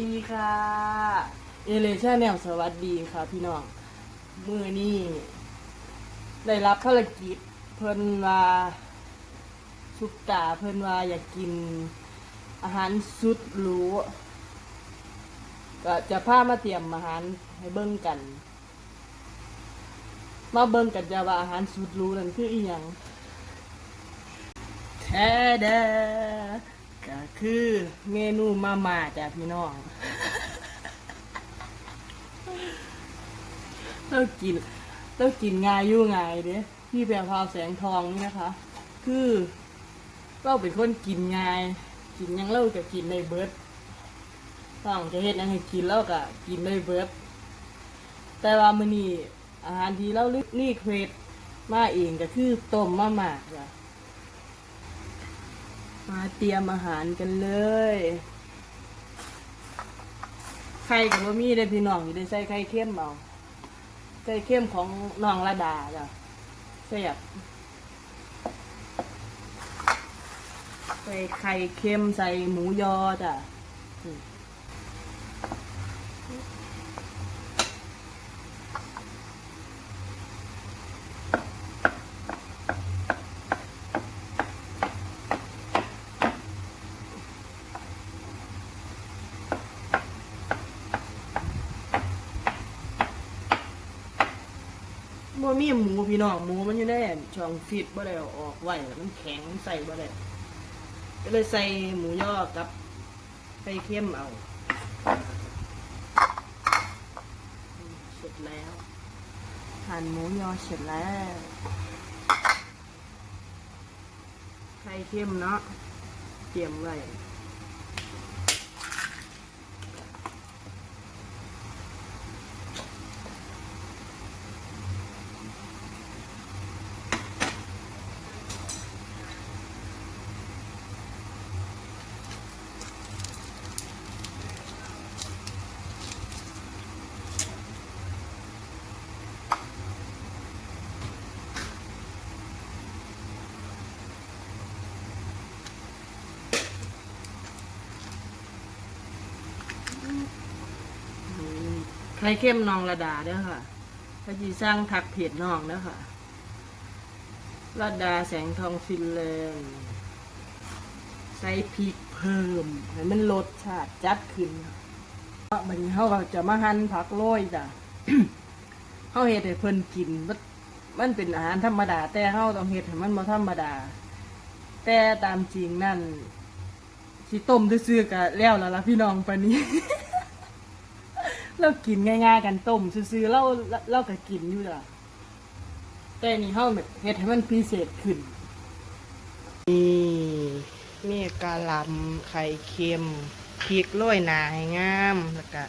ดีค่ะเอเลชาแนลสวัสดีค่ะพี่น้องมือนี้ได้รับภารกิจเพิ่นว่าสุกตาเพิ่นว่าอยากกินอาหารสุดหรูก็จะพามาเตรียมอาหารให้เบิ่งกัน มาเบิ่งกันจะว่าอาหารสุดหรูนั่นคืออีหยังแท้เด้อ คือเมนูมาม่าจ้ะพี่น้องเรากินเรากินง่ายอยู่ง่ายเด้พี่แปลพาวแสงทองนี่นะคะ คือเราเป็นคนกินง่าย กินยังเราก็กินในเบิร์ดต้องจะเฮ็ดยังให้กินเราก็กินในเบิร์ดแต่ว่ามื้อนี้อาหารที่เรานี่เควสมาเองก็คือต้มมาม่าจ้ะ มาเตรียมอาหารกันเลยไข่กับบะมี่ได้พี่น้องอยู่ได้ใส่ไข่เค็มเอาใส่เค็มของน้องระดาจ้ะแซ่บใส่ไข่เค็มใส่หมูยอจ้ะ บ่มีหมูพี่น้องหมูมันอยู่ในช่องฟิตบ่ได้เอาออกไว้มันแข็งใส่บ่ได้ก็เลยใส่หมูยอกับไข่เค็มเอาเสร็จแล้วหั่นหมูยอเสร็จแล้วไข่เค็มเนาะเตรียมไว้ อืม ไข่เข้มนองระดาเด้อค่ะพระจีสร้างทักเพจนองเด้อค่ะระดาแสงทองฟินแลนด์ใส่พริกเพิ่มให้มันรสชาติจัดขึ้นค่ะบัดนี้เขาก็จะมาหั่นผักโรยจ้ะเขาเฮ็ดให้เพิ่นกินมันมันเป็นอาหารธรรมดา แต่เขาต้องเฮ็ดให้มันบ่ธรรมดา แต่ตามจริงนั่นสิต้มซื่อๆก็แล้วแล้วล่ะพี่น้องปานนี้ เรากินง่ายๆกันต้มซื้อๆเราเราก็กินอยู่ล่ะแต่นี่เฮาแบบเฮ็ดให้มันพิเศษขึ้นนี่มีกะหล่ำไข่เค็มพริกโรยหนาให้งามแล้วก็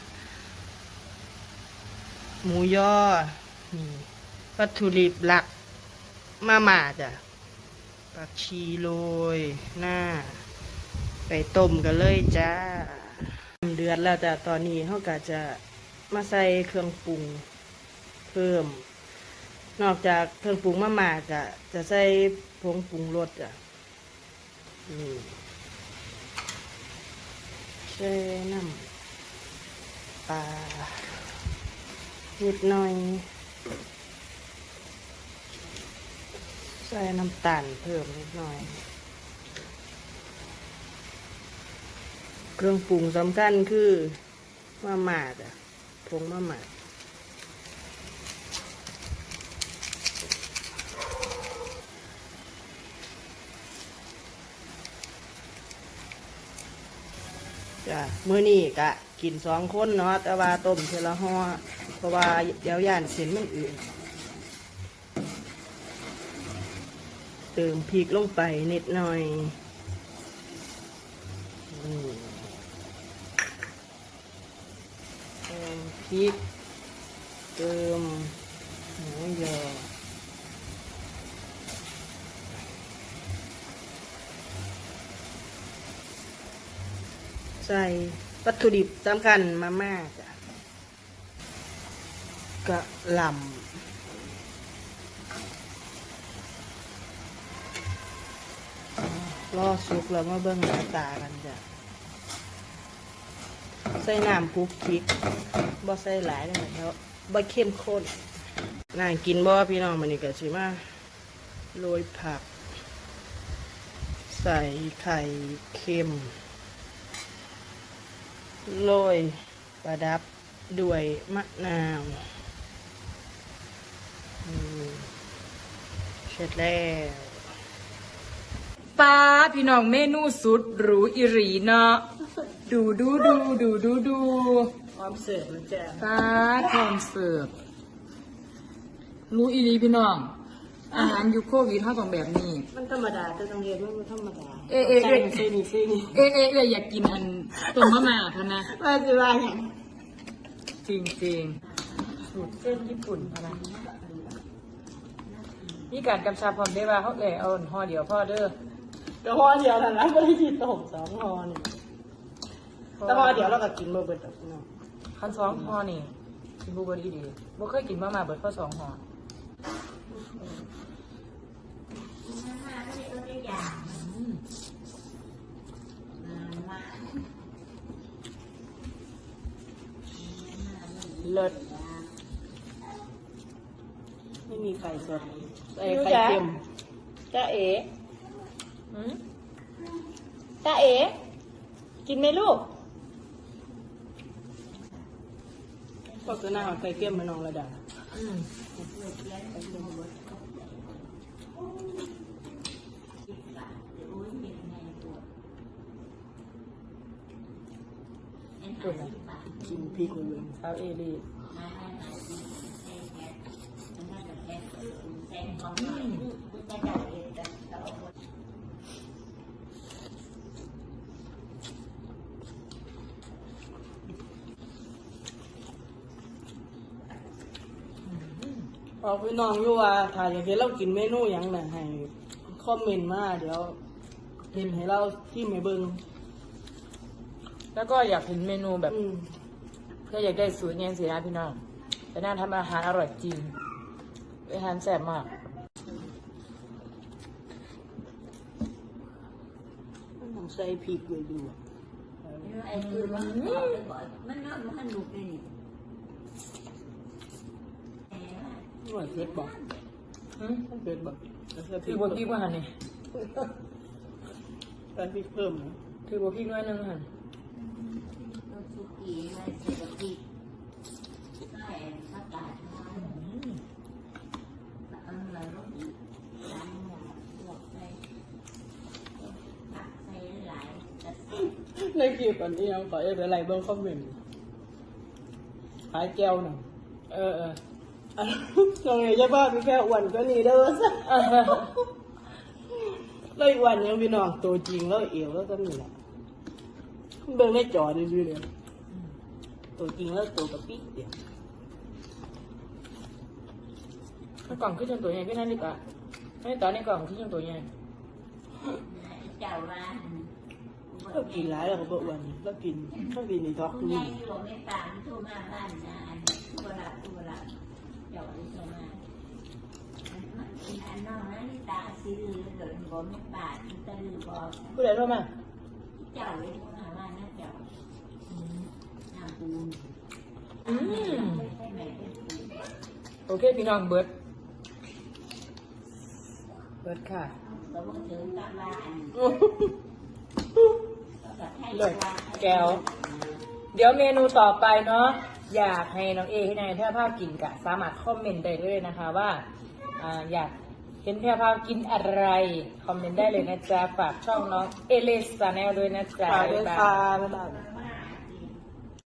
หมูยอนี่วัตถุดิบหลักมาม่าจ้ะผักชีโรยหน้า ไปต้มกันเลยจ้า เดือดแล้วจ้ะตอนนี้เขาก็จะ มาใส่เครื่องปรุงเพิ่ม นอกจากเครื่องปรุงมาหมากจะจะใส่ผงปรุงรสจ้ะนี่ใส่น้ำปลานิดหน่อย ใส่น้ำตาลเพิ่มนิดหน่อย เครื่องปรุงสำคัญคือมาหมาดอะ ผงมาหมาดจ้ะมื้อนี้กะกินสองคนเนาะแต่ว่าต้มเทละห่อเพราะว่าเดี๋ยวย่านเส้นมันอื่นเติมพริกลงไปนิดหน่อยอืม เติม พริก เติมหมูยอใส่วัตถุดิบสำคัญมาม่าจ้ะกะหล่ำรอสุกแล้วมาเบิ่งหน้าตากันจ้ะ ส่ส่น้ำปุ๊กพริกบ่ใส่หลายเลยแล้วบ่เข้มข้นน่ากินบ่พี่น้องมันนี่ก็สิมาโรยผัก ใส่ไข่เค็มโรยประดับด้วยมะนาวเสร็จแล้วป้าพี่น้องเมนูสุดหรูอิรีเนาะ ดูดูดูดูดูดูพร้อมเสิร์ฟแล้วจ้ะป้าพร้อมเสิร์ฟรู้อิหรีพี่น้อง อาหารยุคโควิดเท่าต้องแบบนี้ มันธรรมดาแต่ต้องเรียนว่ามันธรรมดาเอ๊ะเอ๊ะเอ๊ะใช่นี่ใช่นี่เอ๊ะเอ๊ะเอ๊ะอยากกินอันต้มมะม่าพะนะ ว่าสิว่าอย่างจริงจริงสูตรเส้นญี่ปุ่นพะนะนี่การกำชับความได้ว่าเขาเอ่ยเอาห่อเดียวพ่อเด้อเดี๋ยวห่อเดียวนั่นนะไม่ได้กินตกสองห่อนี่ แต่ห่อเดียวเราก็กินมาเบิดดอกเนาะคันสองห่อนี่กินบูเบอรี่ดีบ่เคยกินมาม่าเบิดข้อสองห่อเลิศไม่มีไข่สดใส่รู้ไข่จ๊ะเค็มจ้าเอ๋หืมจ้าเอ๋กินไหมลูก ก็คือหน้าไข่เค็มมาน้องระดาอืมคนละกินพริกคนเลยสาวเอลีอืม บอกพี่น้องอยู่ว่าถ้าอยากให้เรากินเมนูหยังน่ะให้คอมเมนต์มาเดี๋ยวเห็นให้เราที่ไม่เบิ่งแล้วก็อยากเห็นเมนูแบบอืมถ้าอยากได้สูตรเงี้ยสินะพี่น้องแต่น่าทำอาหารอร่อยจริงอาหารแซ่บมากมันต้องใส่พริกด้วยดูไอ้คือมันออกไปก่อนมันนอนมันหนุกเลยนี่ หน่อยเผ็ดบอกหืมเผ็ดบอกแล้วใส่พริถืกอบวพริกว่าหันนี่ใส่พริกเพิ่มนะถือบวพริกน้อยหนึงหันรสสุกี้มาเสียบปีใส่ผักกาดมาเอาหน่อยรสดีล้างหม้อลวกใส่ผักใส่หลายๆแต่ในคลิปอันนี้ยังขออยากได้อะไรเบิ่งคอมเมนต์ขายแก้วหน่อยเออเออ อันน้องเอ๋จะบ้าพี่แค่อ้วนก็นี่เด้อซะแล้วอีกวันยังพี่น้องตัวจริงแล้วเอวแล้วก็นี่แหละเบิ่งในจอดีๆเลยตัวจริงแล้วตัวกระปิเดียวในกล่องขึ้นจนตัวใหญ่ขึ้นนั่นดีกว่าในตอนในกล่องขึ้นจนตัวใหญ่เจ้าว่าเรากินหลายแล้วก็บ่อ้วนเรากินเรากินในท้องคุณนี่ ยายอยู่ไม่ตามโทรมาบ้านนะอันตัวละตัวละ เจ้าได้โทรมาอันน้องนั้นตาซื้อเดินบ่ไม่บาทตะลือบ่ผู้ใดโทรมาเจ้าเลยโทรมาว่านะเจ้าน้ำปูนอืมให้แม่เป็นปูนโอเคพี่น้องเบิร์ดเบิร์ดค่ะก็บ่ถึงกับว่าอันก็ให้เลิศว่าแก้ว เดี๋ยวเมนูต่อไปเนาะ อยากให้น้องเอให้นายแพร่ภาพกินกะสามารถคอมเมนต์ได้เลยนะคะว่าอ่าอยากเห็นแพร่ภาพกินอะไร คอมเมนต์ได้เลยนะจ๊ะฝากช่องน้องเอเลสซาแนลด้วยนะจ๊ะ ฝากด้วยค่ะบ๊ายบาย